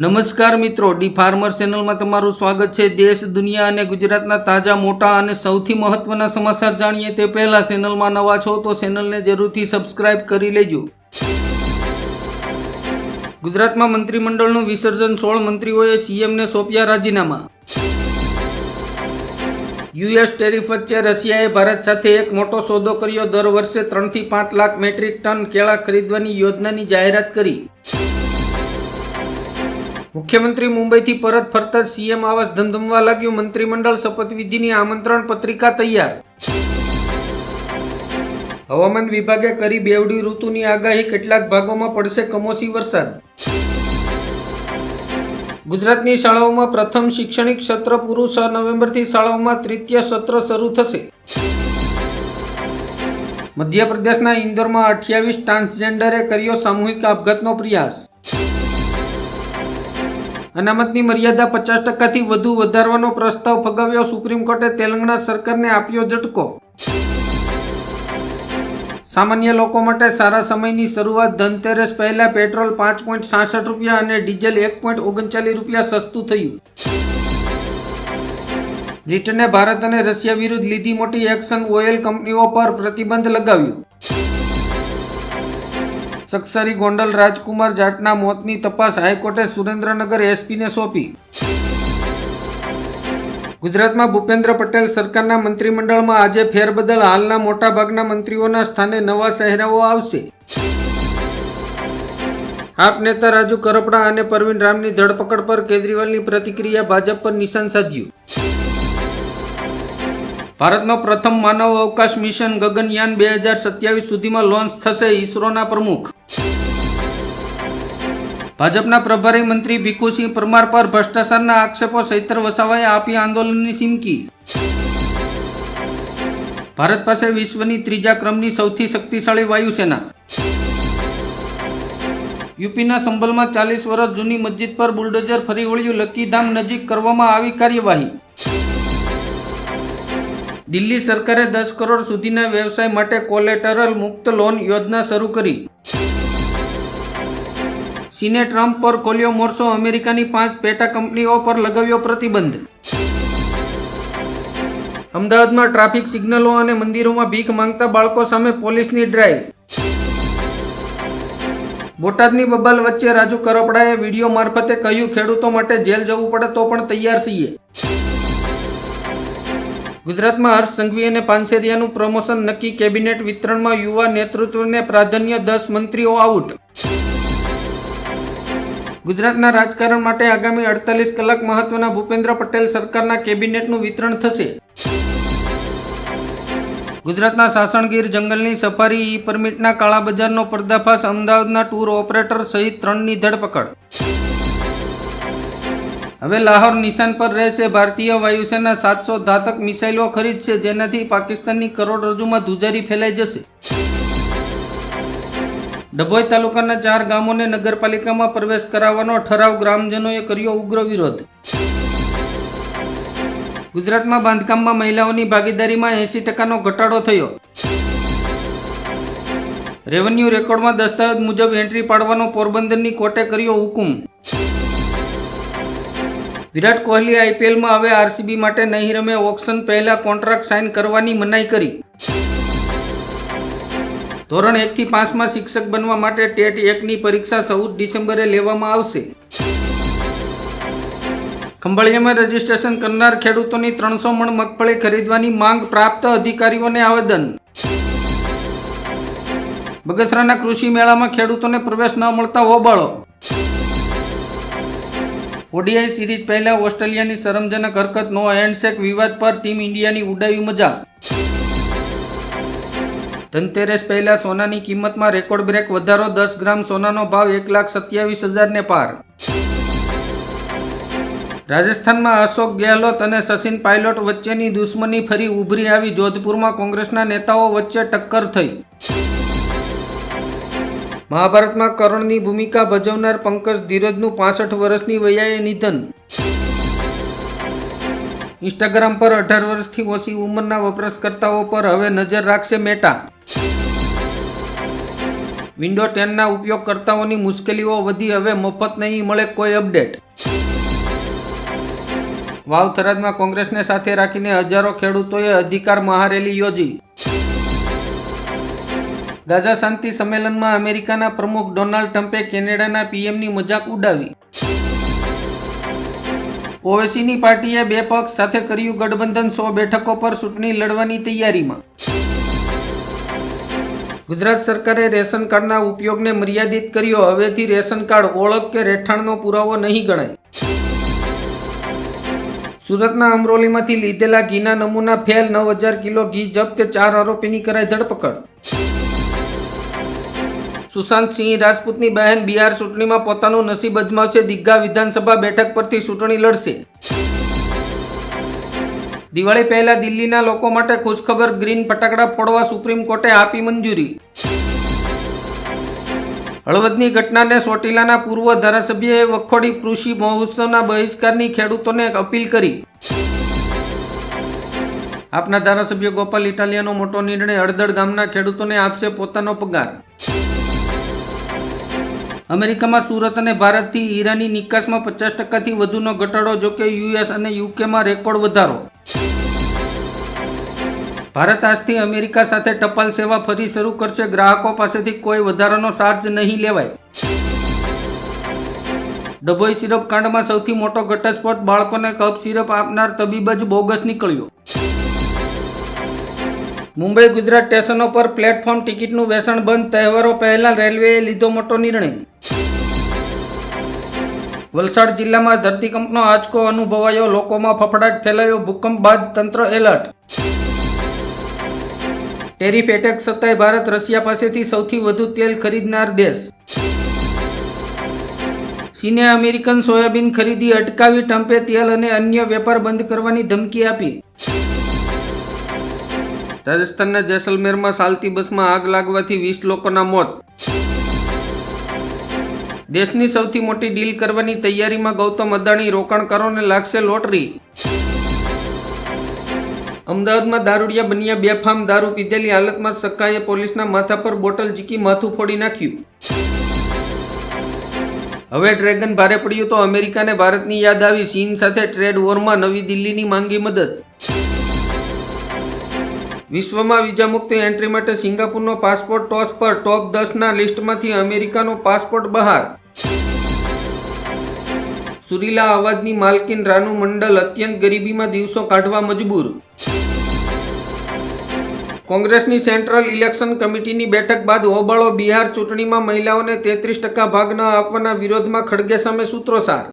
નમસ્કાર મિત્રો, D farmer ચેનલમાં તમારું સ્વાગત છે. દેશ, દુનિયા અને ગુજરાતના તાજા, મોટા અને સૌથી મહત્વના સમાચાર જાણીએ તે પહેલા ચેનલમાં નવા છો તો ચેનલને જરૂરથી સબસ્ક્રાઇબ કરી લેજો. ગુજરાતમાં મંત્રીમંડળનું વિસર્જન સોળ મંત્રીઓએ સીએમને સોંપ્યા રાજીનામા. યુએસ ટેરિફ વચ્ચે રશિયાએ ભારત સાથે એક મોટો સોદો કર્યો. દર વર્ષે ત્રણથી પાંચ લાખ મેટ્રિક ટન કેળા ખરીદવાની યોજનાની જાહેરાત કરી. મુખ્યમંત્રી મુંબઈથી પરત ફરતા સીએમ આવાસ ધમધમવા લાગ્યું. મંત્રીમંડળ શપથવિધિની આમંત્રણ પત્રિકા તૈયાર. હવામાન વિભાગે કરી બેવડી ઋતુની આગાહી. કેટલાક ભાગોમાં પડશે કમોસી વરસાદ. ગુજરાતની શાળાઓમાં પ્રથમ શૈક્ષણિક સત્ર પૂરું. છ નવેમ્બરથી શાળાઓમાં તૃતીય સત્ર શરૂ થશે. મધ્યપ્રદેશના ઇન્દોરમાં અઠ્યાવીસ ટ્રાન્સજેન્ડરે કર્યો સામૂહિક આપઘાતનો પ્રયાસ. અનામતની મર્યાદા પચાસ ટકાથી વધુ વધારવાનો પ્રસ્તાવ ફગાવ્યો. સુપ્રીમ કોર્ટે તેલંગાણા સરકારને આપ્યો ઝટકો. સામાન્ય લોકો માટે સારા સમયની શરૂઆત ધનતેરસ પહેલા પેટ્રોલ પાંચ પોઈન્ટ સાસઠ રૂપિયા અને ડીઝલ એક પોઈન્ટ ઓગણચાલીસ રૂપિયા સસ્તું થયું. બ્રિટને ભારત અને રશિયા વિરુદ્ધ લીધી મોટી એક્શન ઓઇલ કંપનીઓ પર પ્રતિબંધ લગાવ્યો. સક્સરી ગોંડલ રાજકુમાર જાટના મોતની તપાસ હાઈકોર્ટે સુરેન્દ્રનગર એસપીને સોંપી. ગુજરાતમાં ભૂપેન્દ્ર પટેલ સરકારના મંત્રીમંડળમાં આજે ફેરબદલ હાલના મોટાભાગના મંત્રીઓના સ્થાને નવા ચહેરાઓ આવશે. આપ નેતા રાજુ કરપડા અને પરવીન રામની ધરપકડ પર કેજરીવાલની પ્રતિક્રિયા ભાજપ પર નિશાન સાધ્યું. ભારતનો પ્રથમ માનવ અવકાશ મિશન ગગનયાન બે હજાર સત્યાવીસ સુધીમાં લોન્ચ થશે ઈસરોના પ્રમુખ. ભાજપના પ્રભારી મંત્રી ભીખુસિંહ પરમાર પર ભ્રષ્ટાચારના આક્ષેપો સૈતર વસાવાએ આપી આંદોલનની ચીમકી ભારત પાસે વિશ્વની ત્રીજા ક્રમની સૌથી શક્તિશાળી વાયુસેના. યુપીના સંભલમાં ચાલીસ વર્ષ જૂની મસ્જિદ પર બુલડોઝર ફરી વળ્યું. લકીધામ નજીક કરવામાં આવી કાર્યવાહી. દિલ્હી સરકારે દસ કરોડ સુધીના વ્યવસાય માટે કોલેટરલ મુક્ત લોન યોજના શરૂ કરી. ચીને ટ્રમ્પ પર ખોલ્યો મોરસો, અમેરિકાની પાંચ પેટા કંપનીઓ પર લગાવ્યો પ્રતિબંધ. અમદાવાદમાં ટ્રાફિક સિગ્નલો અને મંદિરોમાં ભીખ માંગતા બાળકો સામે પોલીસની ડ્રાઈવ. બોટાદની બબાલ વચ્ચે રાજુ કરપડાએ વીડિયો મારફતે કહ્યું, ખેડૂતો માટે જેલ જવું પડે તો પણ તૈયાર છીએ. ગુજરાતમાં હર્ષ સંઘવી અને પાનસેરિયાનું પ્રમોશન નક્કી, કેબિનેટ વિતરણમાં યુવા નેતૃત્વને પ્રાધાન્ય દસ મંત્રીઓ આઉટ. ગુજરાતના રાજકારણ માટે આગામી અડતાલીસ કલાક મહત્વના ભૂપેન્દ્ર પટેલ સરકારના કેબિનેટનું વિતરણ થશે. ગુજરાતના સાસણગીર જંગલની સફારી, ઈ પરમિટના કાળા બજારનો પર્દાફાશ, અમદાવાદના ટૂર ઓપરેટર સહિત ત્રણની ધરપકડ. હવે લાહોર નિશાન પર રહેશે ભારતીય વાયુસેના સાતસો ધાતક મિસાઇલો ખરીદશે, જેનાથી પાકિસ્તાનની કરોડરજ્જુમાં ધુજારી ફેલાઈ જશે. ડભોઈ તાલુકાના ચાર ગામોને નગરપાલિકામાં પ્રવેશ કરાવવાનો ઠરાવ ગ્રામજનોએ કર્યો ઉગ્ર વિરોધ. ગુજરાતમાં બાંધકામમાં મહિલાઓની ભાગીદારીમાં એંસી ટકાનો ઘટાડો થયો. રેવન્યુ રેકોર્ડમાં દસ્તાવેજ મુજબ એન્ટ્રી પાડવાનો પોરબંદરની કોર્ટે કર્યો હુકુમ. વિરાટ કોહલી આઈપીએલમાં હવે આરસીબી માટે નહીં રમે ઓક્શન પહેલા કોન્ટ્રાક્ટ સાઇન કરવાની મનાઈ કરી. ધોરણ એકથી પાંચમાં શિક્ષક બનવા માટે ટેટ એકની પરીક્ષા ચૌદ ડિસેમ્બરે લેવામાં આવશે. ખંભાળિયામાં રજીસ્ટ્રેશન કરનાર ખેડૂતોની ત્રણસો મણ મગફળી ખરીદવાની માંગ પ્રાપ્ત અધિકારીઓને આવેદન. બગસરાના કૃષિ મેળામાં ખેડૂતોને પ્રવેશ ન મળતા હોબાળો. ઓડીઆઈ સિરીઝ પહેલા ઓસ્ટ્રેલિયાની શરમજનક હરકત નો હેન્ડશેક વિવાદ પર ટીમ ઇન્ડિયાની ઉડાવી મજાક. ધનતેરસ પહેલા સોનાની કિંમતમાં રેકોર્ડ બ્રેક વધારો, દસ ગ્રામ સોનાનો ભાવ એક લાખ સત્યાવીસ હજારને પાર. રાજસ્થાનમાં અશોક ગેહલોત અને સચિન પાયલોટ વચ્ચેની દુશ્મની ફરી ઉભરી આવી. જોધપુરમાં કોંગ્રેસના નેતાઓ વચ્ચે ટક્કર થઈ. મહાભારતમાં કરણની ભૂમિકા ભજવનાર પંકજ ધીરજનું પાસઠ વર્ષની વયાએ નિધન. ઇન્સ્ટાગ્રામ પર અઢાર વર્ષથી ઓછી ઉંમરના વપરાશકર્તાઓ પર હવે નજર રાખશે મેટા. વિન્ડો ટેનના ઉપયોગકર્તાઓની મુશ્કેલીઓ વધી, હવે મફત નહીં મળે કોઈ અપડેટ વાવ થરાદમાં કોંગ્રેસને સાથે રાખીને હજારો ખેડૂતોએ અધિકાર મહારેલી યોજી. ગાઝા શાંતિ સંમેલનમાં અમેરિકાના પ્રમુખ ડોનાલ્ડ ટ્રમ્પે કેનેડાના પીએમની મજાક ઉડાવી. ઓવેસીની પાર્ટીએ બે પક્ષ સાથે કર્યું ગઠબંધન, સો બેઠકો પર ચૂંટણી લડવાની તૈયારીમાં. ગુજરાત સરકારે રેશન કાર્ડના ઉપયોગને મર્યાદિત કર્યો. હવેથી રેશન કાર્ડ ઓળખ કે રહેઠાણનો પુરાવો નહીં ગણાય. સુરતના અમરોલીમાંથી લીધેલા ઘીના નમૂના ફેલ. નવ હજાર કિલો ઘી જપ્ત. ચાર આરોપીની કરાઈ ધરપકડ. સુશાંત સિંહ રાજપૂતની બહેન બિહાર ચૂંટણીમાં પોતાનું નસીબ અજમાવશે. દિગ્ગા વિધાનસભા બેઠક પરથી ચૂંટણી લડશે. દિવાળી પહેલા દિલ્હીના લોકો માટે ખુશખબર ગ્રીન ફટાકડા ફોડવા સુપ્રીમ કોર્ટે આપી મંજૂરી. હળવદની ઘટનાને સોટીલાના પૂર્વ ધારાસભ્યએ વખોડી કૃષિ મહોત્સવના બહિષ્કારની ખેડૂતોને અપીલ કરી. આપના ધારાસભ્ય ગોપાલ ઇટાલિયાનો મોટો નિર્ણય હળદળ ગામના ખેડૂતોને આપશે પોતાનો પગાર. અમેરિકામાં સુરત અને ભારતથી હીરાની નિકાસમાં પચાસ ટકાથી વધુનો ઘટાડો, જોકે યુએસ અને યુકેમાં રેકોર્ડ વધારો. ભારત આજથી અમેરિકા સાથે ટપાલ સેવા ફરી શરૂ કરશે. ગ્રાહકો પાસેથી કોઈ વધારાનો ચાર્જ નહીં લેવાય. ડભોઈ સિરપ કાંડમાં સૌથી મોટો ઘટસ્ફોટ. બાળકોને કપ સિરપ આપનાર તબીબ જ બોગસ નીકળ્યો. મુંબઈ ગુજરાત સ્ટેશનો પર પ્લેટફોર્મ ટિકિટનું વેચાણ બંધ. તહેવારો પહેલા રેલવેએ લીધો મોટો નિર્ણય. વલસાડ જિલ્લામાં ધરતીકંપનો આંચકો અનુભવાયો, લોકોમાં ફફડાટ ફેલાયો, ભૂકંપ બાદ તંત્ર એલર્ટ. ટેરિફ એટેક સત્તાએ ભારત, રશિયા પાસેથી સૌથી વધુ તેલ ખરીદનાર દેશ. ચીને અમેરિકન સોયાબીન ખરીદી અટકાવી ટ્રમ્પે તેલ અને અન્ય વેપાર બંધ કરવાની ધમકી આપી. રાજસ્થાનના જેસલમેરમાં ચાલતી બસમાં આગ લાગવાથી વીસ લોકોના મોત. દેશની સૌથી મોટી ડીલ કરવાની તૈયારીમાં ગૌતમ અદાણી રોકાણકારોને લાગશે લોટરી. અમદાવાદમાં દારૂડિયા બન્યા બેફામ દારૂ પીધેલી હાલતમાં સક્કાએ પોલીસના માથા પર બોટલ ઝીકી માથું ફોડી નાખ્યું. હવે ડ્રેગન ભારે પડ્યું તો અમેરિકાને ભારતની યાદ આવી, ચીન સાથે ટ્રેડ વોરમાં નવી દિલ્હીની માંગી મદદ. વિશ્વમાં વિઝા મુક્ત એન્ટ્રી માટે સિંગાપુરનો પાસપોર્ટ ટોસ પર ટોપ દસના લિસ્ટમાંથી અમેરિકાનો પાસપોર્ટ બહાર. સુરીલા અવાજની માલકીન રાનુ મંડલ અત્યંત ગરીબીમાં દિવસો કાઢવા મજબૂર. કોંગ્રેસની સેન્ટ્રલ ઇલેક્શન કમિટીની બેઠક બાદ હોબાળો બિહાર ચૂંટણીમાં મહિલાઓને તેત્રીસ ટકા ભાગ ન આપવાના વિરોધમાં ખડગે સામે સૂત્રોસાર.